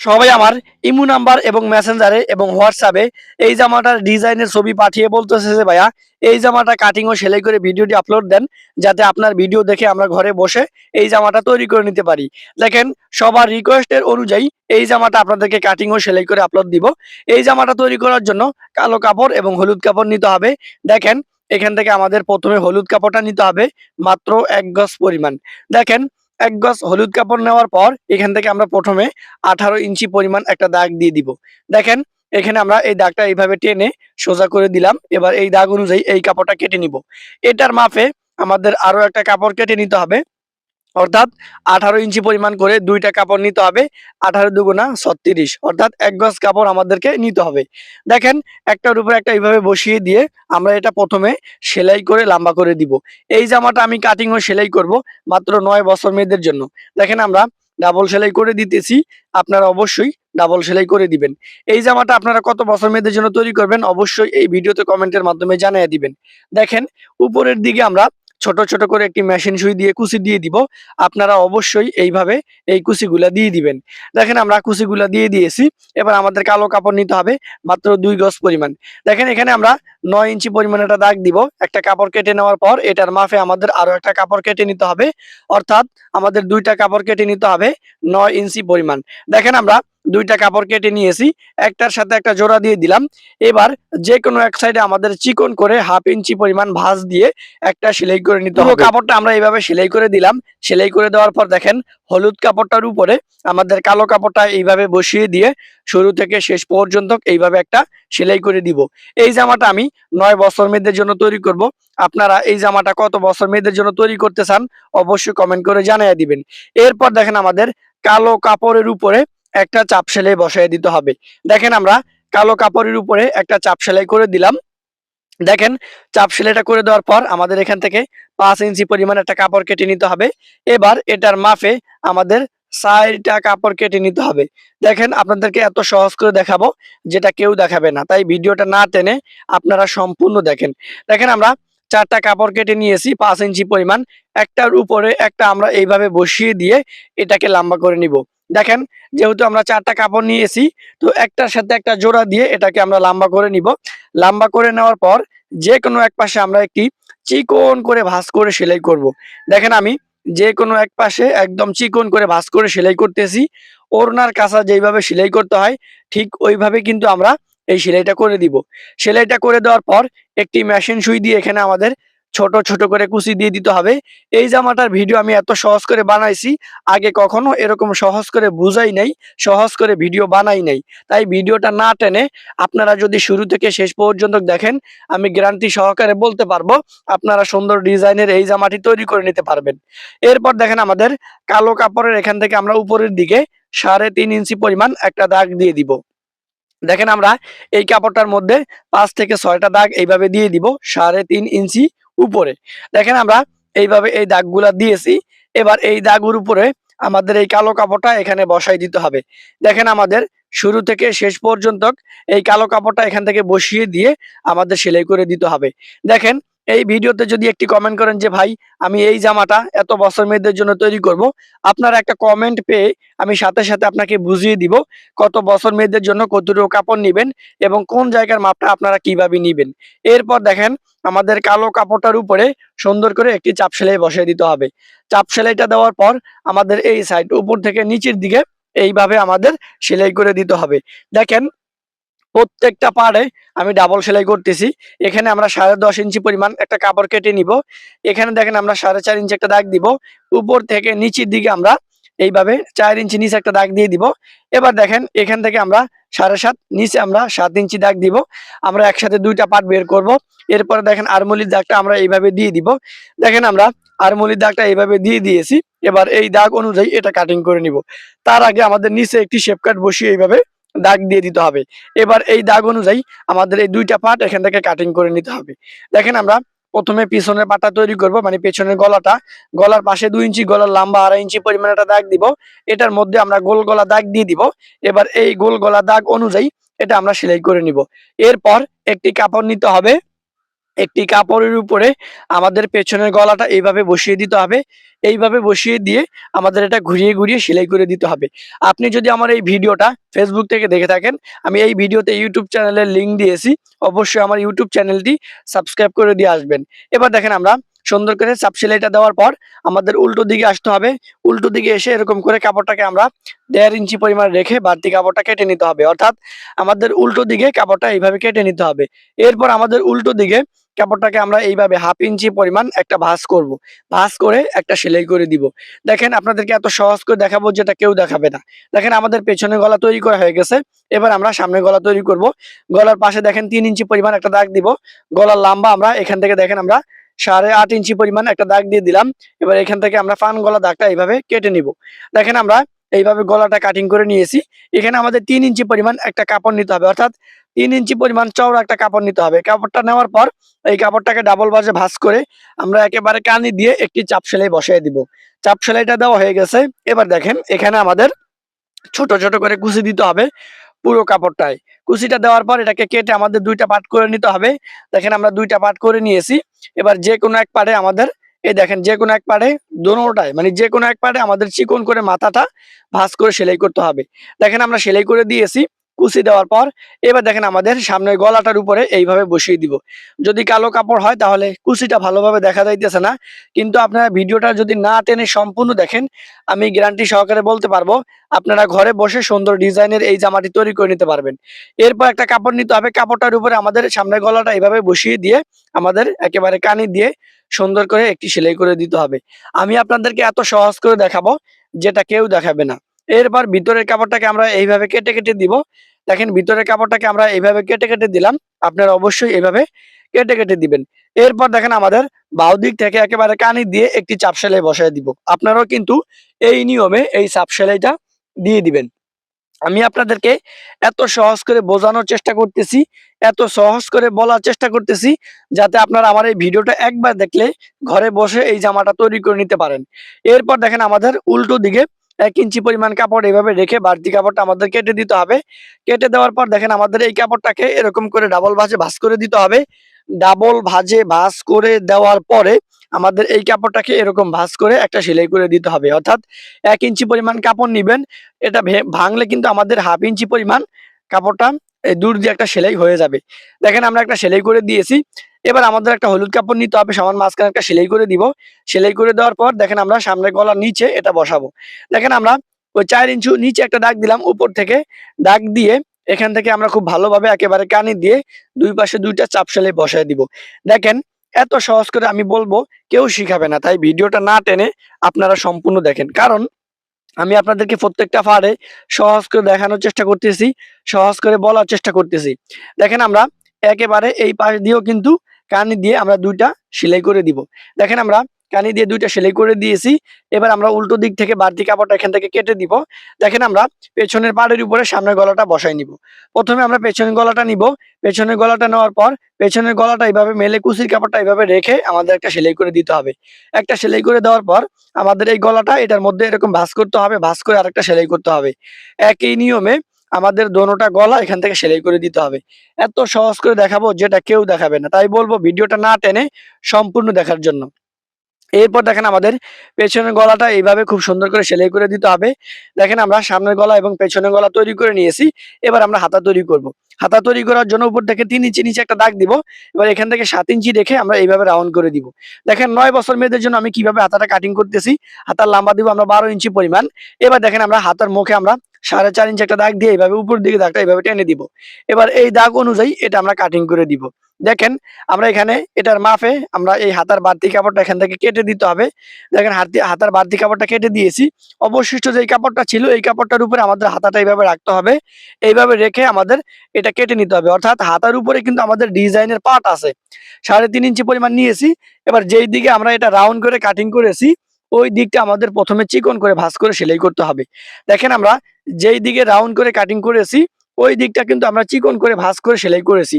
সবাই আমার ইমু নাম্বার এবং মেসেঞ্জারে এবং হোয়াটসঅ্যাপে এই জামাটার ডিজাইনের ছবি পাঠিয়ে বলতেছে যে, ভাইয়া, এই জামাটা কাটিং ও সেলাই করে ভিডিওটি আপলোড দেন, যাতে আপনার ভিডিও দেখে আমরা ঘরে বসে এই জামাটা তৈরি করে নিতে পারি। দেখেন, সবার রিকোয়েস্টের অনুযায়ী এই জামাটা আপনাদেরকে কাটিং ও সেলাই করে আপলোড দিব। এই জামাটা তৈরি করার জন্য কালো কাপড় এবং হলুদ কাপড় নিতে হবে। দেখেন, এখান থেকে আমাদের প্রথমে হলুদ কাপড়টা নিতে হবে, মাত্র এক গজ পরিমাণ। দেখেন এক গজ হলুদ কাপড় নেওয়ার পর এখান থেকে আমরা প্রথমে আঠারো ইঞ্চি পরিমাণ একটা দাগ দিয়ে দিব। দেখেন, এখানে আমরা এই দাগটা এইভাবে টেনে সোজা করে দিলাম। এবার এই দাগ অনুযায়ী এই কাপড়টা কেটে নিব। এটার মাপে আমাদের আরও একটা কাপড় কেটে নিতে হবে। অর্থাৎ আঠারো ইঞ্চি পরিমাণ করে দুইটা কাপড় নিতে হবে, আঠারো দুগুণা ছত্রিশ। অর্থাৎ এক গজ কাপড় আমাদেরকে নিতে হবে। দেখেন, একটার উপর একটা এইভাবে বসিয়ে দিয়ে আমরা এটা প্রথমে সেলাই করে লম্বা করে দিব। এই জামাটা আমি কাটিং ও সেলাই করব মাত্র নয় বছর মেয়েদের জন্য। দেখেন আমরা ডাবল সেলাই করে দিতেছি, আপনারা অবশ্যই ডাবল সেলাই করে দিবেন। এই জামাটা আপনারা কত বছর মেয়েদের জন্য তৈরি করবেন অবশ্যই এই ভিডিওতে কমেন্টের মাধ্যমে জানিয়ে দিবেন। দেখেন, উপরের দিকে আমরা ছোট ছোট করে একটি মেশিন সুই দিয়ে কুচি দিয়ে দিব। আপনারা অবশ্যই এইভাবে এই কুচিগুলা দিয়ে দিবেন। দেখেন আমরা কুচিগুলা দিয়ে দিয়েছি। এবার আমাদের কালো কাপড় নিতে হবে মাত্র দুই গজ পরিমাণ। দেখেন এখানে আমরা নয় ইঞ্চি পরিমাণ একটা দাগ দিব। একটা কাপড় কেটে নেওয়ার পর এটার মাফে আমাদের আরও একটা কাপড় কেটে নিতে হবে। অর্থাৎ আমাদের দুইটা কাপড় কেটে নিতে হবে নয় ইঞ্চি পরিমাণ। দেখেন আমরা দুইটা কাপড় কেটে নিয়েছি। একটার সাথে একটা জোড়া দিয়ে দিলাম। এবার যে কোনো এক সাইডে আমাদের চিকন করে হাফ ইঞ্চি পরিমাণ ভাঁজ দিয়ে একটা সেলাই করে নিতে হবে। কাপড়টা আমরা এইভাবে সেলাই করে দিলাম। সেলাই করে দেওয়ার পর দেখেন হলুদ কাপড়টার উপরে আমাদের কালো কাপড়টা এইভাবে বসিয়ে দিয়ে শুরু থেকে শেষ পর্যন্ত এইভাবে একটা সেলাই করে দিব। এই জামাটা আমি নয় বছর মেয়েদের জন্য তৈরি করব। আপনারা এই জামাটা কত বছর মেয়েদের জন্য তৈরি করতে চান অবশ্যই কমেন্ট করে জানিয়ে দিবেন। এরপর দেখেন আমাদের কালো কাপড়ের উপরে একটা চাপ সেলাই বসাই দিতে হবে। দেখেন আমরা কালো কাপড়ের উপরে একটা চাপ সেলাই করে দিলাম। দেখেন, চাপ সেলাইটা করে দেওয়ার পর আমাদের এখান থেকে পাঁচ ইঞ্চি পরিমাণ একটা কাপড় কেটে নিতে হবে। এবার এটার মাপে আমাদের চারটা কাপড় কেটে নিতে হবে। দেখেন, আপনাদেরকে এত সহজ করে দেখাবো, যেটা কেউ দেখাবে না। তাই ভিডিওটা না টেনে আপনারা সম্পূর্ণ দেখেন। দেখেন, আমরা চারটা কাপড় কেটে নিয়েছি, পাঁচ ইঞ্চি পরিমাণ। একটার উপরে একটা আমরা এইভাবে বসিয়ে দিয়ে এটাকে লম্বা করে নিব। দেখেন, যেহেতু আমরা চারটা কাপড় নিয়েছি, তো একটার সাথে একটা জোড়া দিয়ে এটাকে আমরা লম্বা করে নিব। লম্বা করে নেওয়ার পর যে কোনো এক পাশে আমরা একটি চিকন করে ভাঁজ করে সেলাই করব। দেখেন আমি যে কোনো এক পাশে একদম চিকন করে ভাঁজ করে সেলাই করতেছি। ওড়নার কাঁচা যেইভাবে সেলাই করতে হয়, ঠিক ওইভাবে কিন্তু আমরা এই সেলাইটা করে দিব। সেলাইটা করে দেওয়ার পর একটি মেশিন সুই দিয়ে এখানে আমাদের ছোট ছোট করে কুচি দিয়ে দিতে হবে। এই জামাটার ভিডিও আমি এত সহজ করে বানাইছি, আগে কখনো এরকম সহজ করে বুঝাই নাই, সহজ করে ভিডিও বানাই নাই। তাই ভিডিওটা না টেনে আপনারা যদি শুরু থেকে শেষ পর্যন্ত দেখেন, আমি গ্যারান্টি সহকারে বলতে পারব, আপনারা সুন্দর ডিজাইনের এই জামাটি তৈরি করে নিতে পারবেন। এরপর দেখেন আমাদের কালো কাপড়ের এখান থেকে আমরা উপরের দিকে সাড়ে তিন ইঞ্চি পরিমাণ একটা দাগ দিয়ে দিব। দেখেন আমরা এই কাপড়টার মধ্যে পাঁচ থেকে ছয়টা দাগ এইভাবে দিয়ে দিব, সাড়ে তিন ইঞ্চি উপরে। দেখেন আমরা এইভাবে এই দাগগুলা দিয়েছি, এবার এই দাগুর উপরে আমাদের এই কালো কাপড়টা এখানে বসাই দিতে হবে। দেখেন আমাদের শুরু থেকে শেষ পর্যন্ত এই কালো কাপড়টা এখান থেকে বসিয়ে দিয়ে আমাদের সেলাই করে দিতে হবে। দেখেন এই ভিডিওতে যদি একটি কমেন্ট করেন যে, ভাই, আমি এই জামাটা এত বছর মেয়েদের জন্য তৈরি করব আপনার একটা কমেন্ট পেয়ে আমি সাথে সাথে আপনাকে বুঝিয়ে দিব কত বছর মেয়েদের জন্য কতটুকু কাপড় নিবেন এবং কোন জায়গার মাপটা আপনারা কীভাবে নিবেন। এরপর দেখেন, আমাদের কালো কাপড়টার উপরে সুন্দর করে একটি চাপ সেলাই বসিয়ে দিতে হবে। চাপ সেলাইটা দেওয়ার পর আমাদের এই সাইড উপর থেকে নিচের দিকে এইভাবে আমাদের সেলাই করে দিতে হবে। দেখেন প্রত্যেকটা পাড়ে আমি ডাবল সেলাই করতেছি। এখানে আমরা সাড়ে দশ ইঞ্চি পরিমাণ একটা কাপড় কেটে নিব। এখানে দেখেন আমরা সাড়ে চার ইঞ্চি একটা দাগ দিব। উপর থেকে নিচের দিকে আমরা এইভাবে চার ইঞ্চি নিচে একটা দাগ দিয়ে দিব। এবার দেখেন এখান থেকে আমরা সাড়ে সাত, নিচে আমরা সাত ইঞ্চি দাগ দিব। আমরা একসাথে দুইটা পার্ট বের করব। এরপরে দেখেন আরমলির দাগটা আমরা এইভাবে দিয়ে দিব। দেখেন আমরা আরমলির দাগটা এইভাবে দিয়ে দিয়েছি। এবার এই দাগ অনুযায়ী এটা কাটিং করে নিব। তার আগে আমাদের নিচে একটি শেপ কাট বসিয়ে এইভাবে দাগ দিয়ে দিতে হবে। এবার এই দাগ অনুযায়ী আমাদের এই দুইটা পার্ট এখান থেকে কাটিং করে নিতে হবে। দেখেন আমরা প্রথমে পিছনের পাটা তৈরি করব মানে পেছনের গলাটা। গলার পাশে দুই ইঞ্চি, গলার লম্বা আড়াই ইঞ্চি পরিমাণ একটা দাগ দিব। এটার মধ্যে আমরা গোল গলা দাগ দিয়ে দিব। এবার এই গোল গলা দাগ অনুযায়ী এটা আমরা সেলাই করে নিব। এরপর একটি কাপড় নিতে হবে। একটি কাপড়ের উপরে আমাদের পেছনের গলাটা এইভাবে বসিয়ে দিতে হবে। এইভাবে বসিয়ে দিয়ে আমাদের এটা ঘুরিয়ে ঘুরিয়ে সেলাই করে দিতে হবে। আপনি যদি আমার এই ভিডিওটা ফেসবুক থেকে দেখে থাকেন, আমি এই ভিডিওতে ইউটিউব চ্যানেলের লিংক দিয়েছি, অবশ্যই আমার ইউটিউব চ্যানেলটি সাবস্ক্রাইব করে দিয়ে আসবেন। এবার দেখেন আমরা সুন্দর করে চাপ সেলাইটা দেওয়ার পর আমাদের উল্টো দিকে আসতে হবে। উল্টো দিকে এসে এরকম করে কাপড়টাকে আমরা দেড় ইঞ্চি পরিমাণ রেখে বাড়তি কাপড়টা কেটে নিতে হবে। অর্থাৎ আমাদের উল্টো দিকে কাপড়টা এইভাবে কেটে নিতে হবে। এরপর আমাদের উল্টো দিকে কাপড়টাকে আমরা এইভাবে হাফ ইঞ্চি পরিমাণ একটা ভাঁজ করব। ভাঁজ করে একটা সেলাই করে দিব। দেখেন আপনাদেরকে এত সহজ করে দেখাবো যেটা কেউ দেখাবে না। দেখেন আমাদের পেছনে গলা তৈরি করা হয়ে গেছে। এবার আমরা সামনে গলা তৈরি করব। গলার পাশে দেখেন তিন ইঞ্চি পরিমাণ একটা দাগ দিব। গলার লম্বা আমরা এখান থেকে দেখেন আমরা সাড়ে আট ইঞ্চি পরিমাণ একটা দাগ দিয়ে দিলাম। এবার এখান থেকে আমরা ফান গলা দাগটা এইভাবে কেটে নিব। দেখেন আমরা এইভাবে গলাটা কাটিং করে নিয়েছি। এখানে আমাদের তিন ইঞ্চি পরিমাণ একটা কাপড় নিতে হবে। অর্থাৎ তিন ইঞ্চি পরিমাণ চওড়া একটা কাপড় নিতে হবে। কাপড়টা নেওয়ার পর এই কাপড়টাকে ডাবল বাজে ভাঁজ করে আমরা একেবারে কানি দিয়ে একটি চাপ সেলাই বসিয়ে দিব। চাপ সেলাইটা দেওয়া হয়ে গেছে। এবার দেখেন, এখানে আমাদের ছোট ছোট করে কুচি দিতে হবে পুরো কাপড়টায়। কুচিটা দেওয়ার পর এটাকে কেটে আমাদের দুইটা পার্ট করে নিতে হবে। দেখেন আমরা দুইটা পার্ট করে নিয়েছি। এবার যে কোনো এক পাড়ে আমাদের এই দেখেন, যে কোনো এক পারে দোনোটায় মানে যে কোনো এক পাড়ে আমাদের চিকন করে মাথাটা ভাঁজ করে সেলাই করতে হবে। দেখেন, আমরা সেলাই করে দিয়েছি। কুচি দেওয়ার পর এবার দেখেন আমাদের সামনের গলাটার উপরে এইভাবে বসিয়ে দিব। যদি কালো কাপড় হয় তাহলে কুচিটা ভালোভাবে দেখা যাইতেছে না। কিন্তু আপনারা ভিডিওটা যদি না টেনে সম্পূর্ণ দেখেন, আমি গ্যারান্টি সহকারে বলতে পারব, আপনারা ঘরে বসে সুন্দর ডিজাইনের এই জামাটি তৈরি করে নিতে পারবেন। এরপর একটা কাপড় নিতে হবে। কাপড়টার উপরে আমাদের সামনের গলাটা এইভাবে বসিয়ে দিয়ে আমাদের একেবারে কানি দিয়ে সুন্দর করে একটি সেলাই করে দিতে হবে। আমি আপনাদেরকে এত সহজ করে দেখাবো, যেটা কেউ দেখাবে না। এরপর ভিতরের কাপড়টাকে আমরা এইভাবে কেটে কেটে দিব। দেখেন ভিতরের কাপড়টাকে আমরা এইভাবে কেটে কেটে দিলাম। আপনারা অবশ্যই এভাবে কেটে কেটে দিবেন। এরপর দেখেন আমাদের বাউ দিক থেকে একেবারে কানি দিয়ে একটি চাপ সেলাই বসায় দিব। আপনারাও কিন্তু এই নিয়মে এই চাপ সেলাইটা দিয়ে দিবেন। আমি আপনাদেরকে এত সহজ করে বোঝানোর চেষ্টা করতেছি, এত সহজ করে বলার চেষ্টা করতেছি, যাতে আপনারা আমার এই ভিডিওটা একবার দেখলে ঘরে বসে এই জামাটা তৈরি করে নিতে পারেন। এরপর দেখেন আমাদের উল্টো দিকে এক ইঞ্চি পরিমাণ কাপড় এইভাবে রেখে বাড়তি কাপড়টা আমাদের কেটে দিতে হবে। কেটে দেওয়ার পর দেখেন আমাদের এই কাপড়টাকে এরকম করে ডাবল ভাজে ভাঁজ করে দিতে হবে। ডাবল ভাজে ভাঁজ করে দেওয়ার পরে আমাদের এই কাপড়টাকে এরকম ভাঁজ করে একটা সেলাই করে দিতে হবে। অর্থাৎ এক ইঞ্চি পরিমাণ কাপড় নিবেন, এটা ভাঙলে কিন্তু আমাদের হাফ ইঞ্চি পরিমাণ কাপড়টা দূর দিয়ে একটা সেলাই হয়ে যাবে। দেখেন আমরা একটা সেলাই করে দিয়েছি। এবার আমাদের একটা হলুদ কাপড় নিতে হবে সমান মাঝখানে একটা সেলাই করে দিব। সেলাই করে দেওয়ার পর দেখেন আমরা সামনের গলার নিচে এটা বসাবো। দেখেন আমরা ওই চার ইঞ্চু নিচে একটা দাগ দিলাম উপর থেকে। দাগ দিয়ে এখান থেকে আমরা খুব ভালোভাবে একেবারে কানি দিয়ে দুই পাশে দুইটা চাপ সেলাই বসায় দিব। দেখেন এত সহজ করে আমি বলব, কেউ শিখাবে না। তাই ভিডিওটা না টেনে আপনারা সম্পূর্ণ দেখেন। কারণ আমি আপনাদেরকে প্রত্যেকটা ফাড়ে সহজ করে দেখানোর চেষ্টা করতেছি, সহজ করে বলার চেষ্টা করতেছি। দেখেন আমরা একেবারে এই পাশ দিয়েও কিন্তু কানি দিয়ে আমরা দুইটা সেলাই করে দিব। দেখেন আমরা কানি দিয়ে দুইটা সেলাই করে দিয়েছি। এবার আমরা উল্টো দিক থেকে বাড়তি কাপড়টা এখান থেকে কেটে দিব। দেখেন আমরা পেছনের পাড়ের উপরে সামনের গলাটা বসাই নিব। প্রথমে আমরা পেছনের গলাটা নিব। পেছনের গলাটা নেওয়ার পর পেছনের গলাটা এইভাবে মেলে কুচির কাপড়টা এইভাবে রেখে আমাদের একটা সেলাই করে দিতে হবে। একটা সেলাই করে দেওয়ার পর আমাদের এই গলাটা এটার মধ্যে এরকম ভাঁজ করতে হবে, ভাঁজ করে আরেকটা সেলাই করতে হবে। একই নিয়মে আমাদের দোনোটা গলা এখান থেকে সেলাই করে দিতে হবে। এত সহজ করে দেখাবো যেটা কেউ দেখাবে না। তাই বলব ভিডিওটা না টেনে সম্পূর্ণ দেখার জন্য। এরপর দেখেন আমাদের পেছনের গলাটা এইভাবে খুব সুন্দর করে সেলাই করে দিতে হবে। দেখেন আমরা সামনের গলা এবং পেছনের গলা তৈরি করে নিয়েছি। এবার আমরা হাতা তৈরি করব। হাতা তৈরি করার জন্য উপর থেকে তিন ইঞ্চি নিচে একটা দাগ দিব। এবার এখান থেকে সাত ইঞ্চি রেখে আমরা এইভাবে রাউন্ড করে দিব। দেখেন নয় বছর মেয়েদের জন্য আমি কীভাবে হাতাটা কাটিং করতেছি? হাতার লম্বা দিব আমরা বারো ইঞ্চি পরিমাণ। এবার দেখেন আমরা হাতার মুখে আমরা সাড়ে চার ইঞ্চি একটা দাগ দিয়ে এইভাবে উপর দিকে দাগটা এইভাবে টেনে দিব। এবার এই দাগ অনুযায়ী এটা আমরা কাটিং করে দিব। দেখেন, আমরা এখানে এটার মাপে আমরা এই হাতার বাড়তি কাপড়টা এখান থেকে কেটে দিতে হবে। দেখেন, হাতি, হাতার বাড়তি কাপড়টা কেটে দিয়েছি। অবশিষ্ট যে কাপড়টা ছিল, এই কাপড়টার উপরে আমাদের হাতাটা এইভাবে রাখতে হবে। এইভাবে রেখে আমাদের এটা কেটে নিতে হবে। অর্থাৎ হাতার উপরে কিন্তু আমাদের ডিজাইনের পার্ট আছে। সাড়ে তিন ইঞ্চি পরিমাণ নিয়েছি। এবার যেই দিকে আমরা এটা রাউন্ড করে কাটিং করেছি ওই দিকটা আমাদের প্রথমে চিকন করে ভাঁজ করে সেলাই করতে হবে। দেখেন আমরা যেই দিকে রাউন্ড করে কাটিং করেছি, ওই দিকটা কিন্তু আমরা চিকন করে ভাঁজ করে সেলাই করেছি।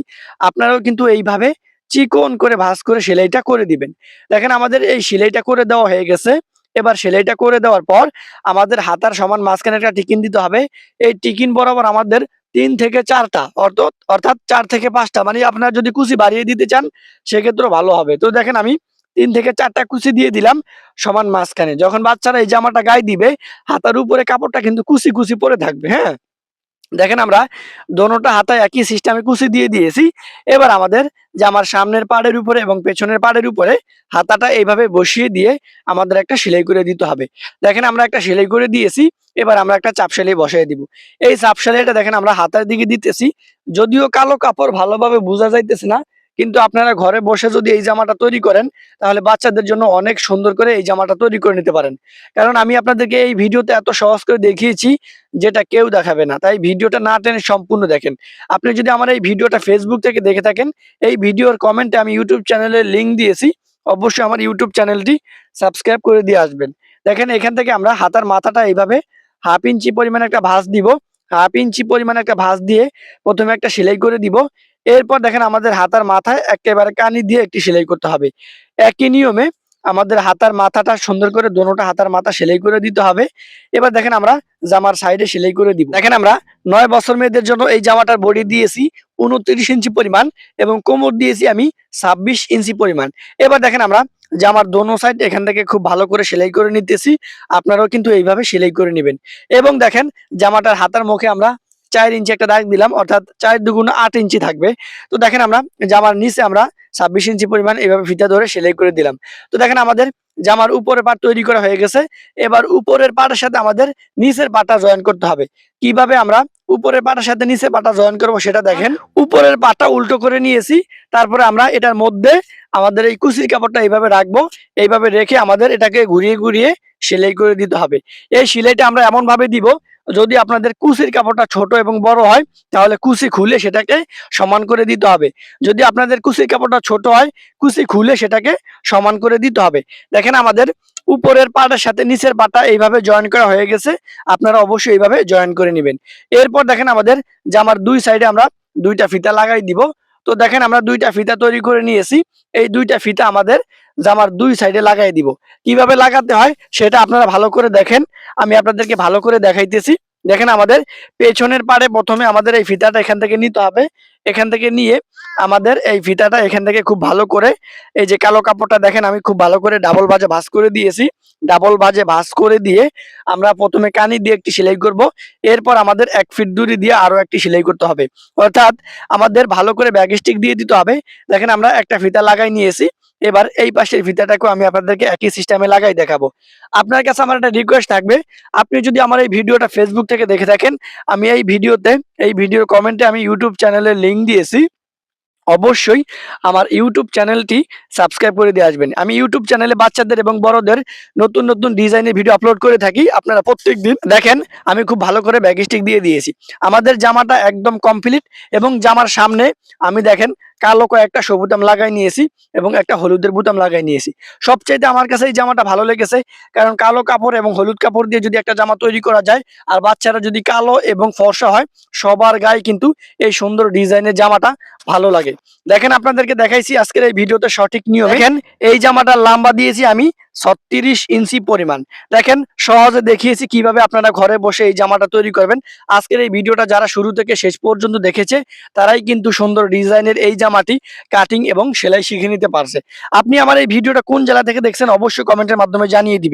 আপনারাও কিন্তু এইভাবে চিকন করে ভাঁজ করে সেলাইটা করে দিবেন। দেখেন আমাদের এই সেলাইটা করে দেওয়া হয়ে গেছে। এবার সেলাইটা করে দেওয়ার পর আমাদের হাতার সমান মাঝখানে একটা টিকিন দিতে হবে। এই টিকিন বরাবর আমাদের তিন থেকে চারটা অর্থাৎ অর্থাৎ চার থেকে পাঁচটা মানে আপনারা যদি কুচি বাড়িয়ে দিতে চান, সেক্ষেত্রেও ভালো হবে। তো দেখেন আমি তিন থেকে চারটা কুচি দিয়ে দিলাম সমান মাঝখানে। যখন বাচ্চারা এই জামাটা গায়ে দিবে, হাতার উপরে কাপড়টা কিন্তু কুচি কুচি পরে থাকবে হ্যাঁ? দেখেন আমরা দোনোটা হাতায় একই সিস্টেমে কুচি দিয়ে দিয়েছি। এবার আমাদের জামার সামনের পাড়ের উপরে এবং পেছনের পাড়ের উপরে হাতাটা এইভাবে বসিয়ে দিয়ে আমাদের একটা সেলাই করে দিতে হবে। দেখেন আমরা একটা সেলাই করে দিয়েছি, এবার আমরা একটা চাপ সেলাই বসিয়ে দিব। এই চাপ সেলাইটা দেখেন আমরা হাতার দিকে দিতেছি, যদিও কালো কাপড় ভালোভাবে বোঝা যাইতেছে না কিন্তু আপনারা ঘরে বসে যদি এই জামাটা তৈরি করেন, তাহলে বাচ্চাদের জন্য অনেক সুন্দর করে এই জামাটা তৈরি করে নিতে পারেন। কারণ আমি আপনাদেরকে এই ভিডিওতে এত সহজ করে দেখিয়েছি, যেটা কেউ দেখাবে না। তাই ভিডিওটা না টেনে সম্পূর্ণ দেখেন। আপনি যদি আমার এই ভিডিওটা ফেসবুক থেকে দেখে থাকেন, এই ভিডিওর কমেন্টে আমি ইউটিউব চ্যানেলের লিংক দিয়েছি। অবশ্যই আমার ইউটিউব চ্যানেলটি সাবস্ক্রাইব করে দিয়ে আসবেন। দেখেন, এখান থেকে আমরা হাতার মাথাটা এইভাবে হাফ ইঞ্চি পরিমাণে একটা ভাঁজ দিব। হাফ ইঞ্চি পরিমাণে একটা ভাঁজ দিয়ে প্রথমে একটা সেলাই করে দিব। এরপর দেখেন আমাদের হাতার মাথায় একেবারে কানি দিয়ে একটি সেলাই করতে হবে। একই নিয়মে আমাদের হাতার মাথাটা সুন্দর করে দোনোটা হাতার মাথা সেলাই করে দিতে হবে। এবার দেখেন আমরা জামার সাইডে সেলাই করে দিব। দেখেন আমরা নয় বছর মেয়েদের জন্য এই জামাটার বডি দিয়েছি উনত্রিশ ইঞ্চি পরিমাণ এবং কোমর দিয়েছি আমি ছাব্বিশ ইঞ্চি পরিমাণ। এবার দেখেন আমরা জামার দোনো সাইড এখান থেকে খুব ভালো করে সেলাই করে নিতেছি। আপনারাও কিন্তু এইভাবে সেলাই করে নেবেন। এবং দেখেন জামাটার হাতার মুখে আমরা চার ইঞ্চি একটা দাগ দিলাম, অর্থাৎ চার দুগুণ আট ইঞ্চি থাকবে। তো দেখেন আমরা জামার নিচে আমরা ছাব্বিশ ইঞ্চি পরিমাণ এইভাবে ফিতা ধরে সেলাই করে দিলাম। তো দেখেন আমাদের জামার উপরের পাট তৈরি করা হয়ে গেছে। এবার উপরের পাটের সাথে আমাদের নিচের পাটা জয়েন করতে হবে। কীভাবে আমরা উপরের পাটার সাথে নিচের পাটা জয়েন করব সেটা দেখেন। উপরের পাটা উল্টো করে নিয়েছি, তারপরে আমরা এটার মধ্যে আমাদের এই কুচির কাপড়টা এইভাবে রাখব। এইভাবে রেখে আমাদের এটাকে ঘুরিয়ে ঘুরিয়ে সেলাই করে দিতে হবে। এই সেলাইটা আমরা এমন ভাবে দিব যদি আপনাদের কুচির কাপড়টা ছোট এবং বড় হয়, তাহলে কুচি খুলে সেটাকে সমান করে দিতে হবে। যদি আপনাদের কুচির কাপড়টা ছোট হয় কুচি খুলে সেটাকে সমান করে দিতে হবে। দেখেন আমাদের উপরের পাটার সাথে নিচের পাটা এইভাবে জয়েন করা হয়ে গেছে। আপনারা অবশ্যই এইভাবে জয়েন করে নেবেন। এরপর দেখেন আমাদের জামার দুই সাইডে আমরা দুইটা ফিতা লাগাই দিব। তো দেখেন আমরা দুইটা ফিতা তৈরি করে নিয়েছি। এই দুইটা ফিতা আমাদের জামার দুই সাইডে লাগাই দিব। কীভাবে লাগাতে হয়, সেটা আপনারা ভালো করে দেখেন। আমি আপনাদেরকে ভালো করে দেখাইতেছি। দেখেন আমাদের পেছনের পারে প্রথমে আমাদের এই ফিতাটা এখান থেকে নিতে হবে। এখান থেকে নিয়ে আমাদের এই ফিতাটা এখান থেকে খুব ভালো করে, এই যে কালো কাপড়টা দেখেন আমি খুব ভালো করে ডাবল বাজে ভাঁজ করে দিয়েছি। ডাবল বাজে ভাঁজ করে দিয়ে আমরা প্রথমে কানি দিয়ে একটি সেলাই করব, এরপর আমাদের এক ফিট দূরি দিয়ে আরও একটি সেলাই করতে হবে। অর্থাৎ আমাদের ভালো করে ব্যাগ স্টিক দিয়ে দিতে হবে। দেখেন আমরা একটা ফিতা লাগাই নিয়েছি, এবার এই পাশের ফিতাটাকেও আমি আপনাদেরকে একই সিস্টেমে লাগাই দেখাবো। আপনার কাছে আমার একটা রিকোয়েস্ট থাকবে, আপনি যদি আমার এই ভিডিওটা ফেসবুক থেকে দেখে থাকেন, আমি এই ভিডিওতে, এই ভিডিওর কমেন্টে আমি ইউটিউব চ্যানেলের লিংক দিয়েছি, অবশ্যই আমার ইউটিউব চ্যানেলটি সাবস্ক্রাইব করে দিয়ে আসবেন। আমি ইউটিউব চ্যানেলে বাচ্চাদের এবং বড়দের নতুন নতুন ডিজাইনের ভিডিও আপলোড করে থাকি, আপনারা প্রত্যেক দিন দেখেন, আমি খুব ভালো করে ব্যাগ স্টিক দিয়ে দিয়েছি। আমাদের জামাটা একদম কমপ্লিট এবং জামার সামনে আমি দেখেন কালো কয়েকটা সবুতাম লাগাই নিয়েছি এবং একটা হলুদের বুতাম লাগাই নিয়েছি। সবচাইতে আমার কাছে এই জামাটা ভালো লেগেছে কারণ কালো কাপড় এবং হলুদ কাপড় দিয়ে যদি একটা জামা তৈরি করা যায় আর বাচ্চারা যদি কালো এবং ফর্সা হয় সবার গায়ে কিন্তু এই সুন্দর ডিজাইনের জামাটা ভালো লাগে। দেখেন আপনাদেরকে দেখাইছি আজকের এই ভিডিওতে সঠিক নিয়ম। দেখেন এই জামাটার লাম্বা দিয়েছি আমি ছত্রিশ ইঞ্চি পরিমাণ। দেখেন, সহজে দেখিয়েছি কীভাবে আপনারা ঘরে বসে এই জামাটা তৈরি করবেন। আজকের এই ভিডিওটা যারা শুরু থেকে শেষ পর্যন্ত দেখেছে, তারাই কিন্তু সুন্দর ডিজাইনের এই জামাটি কাটিং এবং সেলাই শিখে নিতে পারছে। আপনি আমার এই ভিডিওটা কোন জেলা থেকে দেখছেন, অবশ্যই কমেন্টের মাধ্যমে জানিয়ে দিবেন।